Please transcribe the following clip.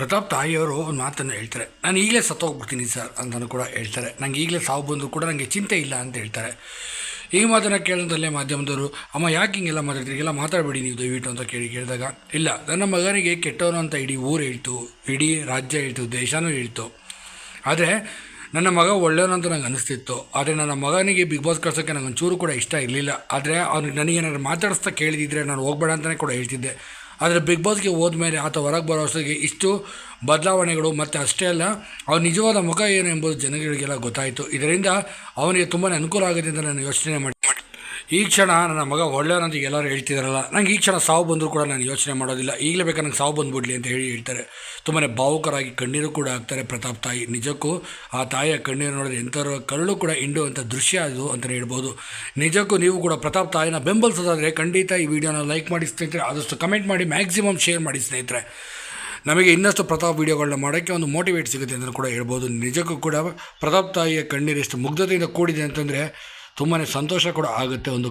ಪ್ರತಾಪ್ ತಾಯಿಯವರು ಒಂದು ಮಾತನ್ನು ಹೇಳ್ತಾರೆ. ನಾನು ಈಗಲೇ ಸತ್ತೋಗ್ಬಿಡ್ತೀನಿ ಸರ್ ಅಂತಲೂ ಕೂಡ ಹೇಳ್ತಾರೆ. ನನಗೆ ಈಗಲೇ ಸಾವು ಬಂದರೂ ಕೂಡ ನನಗೆ ಚಿಂತೆ ಇಲ್ಲ ಅಂತ ಹೇಳ್ತಾರೆ. ಈ ಮಾತನ್ನು ಕೇಳಿದಲ್ಲೇ ಮಾಧ್ಯಮದವರು, ಅಮ್ಮ, ಯಾಕೆ ಹಿಂಗೆಲ್ಲ ಮಾತಾಡ್ತೀರಿ? ಎಲ್ಲ ಮಾತಾಡಬೇಡಿ ನೀವು ದಯವಿಟ್ಟು ಅಂತ ಕೇಳಿ ಕೇಳಿದಾಗ, ಇಲ್ಲ, ನನ್ನ ಮಗನಿಗೆ ಕೆಟ್ಟವನು ಅಂತ ಇಡೀ ಊರು ಹೇಳ್ತು. ಇಡೀ ರಾಜ್ಯ ಹೇಳ್ತು. ದೇಶನೂ ಹೇಳ್ತು. ಆದರೆ ನನ್ನ ಮಗ ಒಳ್ಳೆಯವನು ಅಂತ ನಂಗೆ ಅನಿಸ್ತಿತ್ತು. ಆದರೆ ನನ್ನ ಮಗನಿಗೆ ಬಿಗ್ ಬಾಸ್ ಕಳ್ಸೋಕ್ಕೆ ನಂಗೆ ಒಂಚೂರು ಕೂಡ ಇಷ್ಟ ಇರಲಿಲ್ಲ. ಆದರೆ ಅವ್ನಿಗೆ ನನಗೇನಾದ್ರು ಮಾತಾಡಿಸ್ತಾ ಕೇಳಿದಿದ್ರೆ ನಾನು ಹೋಗ್ಬೇಡ ಅಂತಲೇ ಕೂಡ ಹೇಳ್ತಿದ್ದೆ. ಆದರೆ ಬಿಗ್ ಬಾಸ್ಗೆ ಹೋದ್ಮೇಲೆ ಆತ ಹೊರಗೆ ಬರೋ ಅಷ್ಟೊತ್ತಿಗೆ ಇಷ್ಟು ಬದಲಾವಣೆಗಳು ಮತ್ತು ಅಷ್ಟೇ ಅಲ್ಲ ಅವ್ರ ನಿಜವಾದ ಮುಖ ಏನು ಎಂಬುದು ಜನಗಳಿಗೆಲ್ಲ ಗೊತ್ತಾಯಿತು. ಇದರಿಂದ ಅವನಿಗೆ ತುಂಬಾ ಅನುಕೂಲ ಆಗುತ್ತೆ ಅಂತ ನಾನು ಯೋಚನೆ ಮಾಡಿ ಈ ಕ್ಷಣ ನನ್ನ ಮಗ ಒಳ್ಳೆಯವನಂತ ಎಲ್ಲರೂ ಹೇಳ್ತಿದ್ದಾರಲ್ಲ ನಂಗೆ ಈ ಕ್ಷಣ ಸಾವು ಬಂದರೂ ಕೂಡ ನಾನು ಯೋಚನೆ ಮಾಡೋದಿಲ್ಲ. ಈಗಲೇ ಬೇಕಾ ನಂಗೆ ಸಾವು ಬಂದ್ಬಿಡ್ಲಿ ಅಂತ ಹೇಳಿ ಹೇಳ್ತಾರೆ. ತುಂಬಾ ಭಾವುಕರಾಗಿ ಕಣ್ಣೀರು ಕೂಡ ಆಗ್ತಾರೆ ಪ್ರತಾಪ್ ತಾಯಿ. ನಿಜಕ್ಕೂ ಆ ತಾಯಿಯ ಕಣ್ಣೀರು ನೋಡಿದ್ರೆ ಎಂಥವ್ರ ಕರಳು ಕೂಡ ಹಿಂಡುವಂಥ ದೃಶ್ಯ ಅದು ಅಂತಲೇ ಹೇಳ್ಬೋದು. ನಿಜಕ್ಕೂ ನೀವು ಕೂಡ ಪ್ರತಾಪ್ ತಾಯಿನ ಬೆಂಬಲಿಸೋದಾದರೆ ಖಂಡಿತ ಈ ವಿಡಿಯೋನ ಲೈಕ್ ಮಾಡಿ ಸ್ನೇಹಿತರೆ, ಆದಷ್ಟು ಕಮೆಂಟ್ ಮಾಡಿ, ಮ್ಯಾಕ್ಸಿಮಮ್ ಶೇರ್ ಮಾಡಿ ಸ್ನೇಹಿತರೆ. ನಮಗೆ ಇನ್ನಷ್ಟು ಪ್ರತಾಪ್ ವೀಡಿಯೋಗಳನ್ನ ಮಾಡೋಕ್ಕೆ ಒಂದು ಮೋಟಿವೇಟ್ ಸಿಗುತ್ತೆ ಅಂತ ಕೂಡ ಹೇಳ್ಬೋದು. ನಿಜಕ್ಕೂ ಕೂಡ ಪ್ರತಾಪ್ ತಾಯಿಯ ಕಣ್ಣೀರು ಎಷ್ಟು ಮುಗ್ಧತೆಯಿಂದ ಕೂಡಿದೆ ಅಂತಂದರೆ ತುಂಬಾ ಸಂತೋಷ ಕೂಡ ಆಗುತ್ತೆ ಒಂದು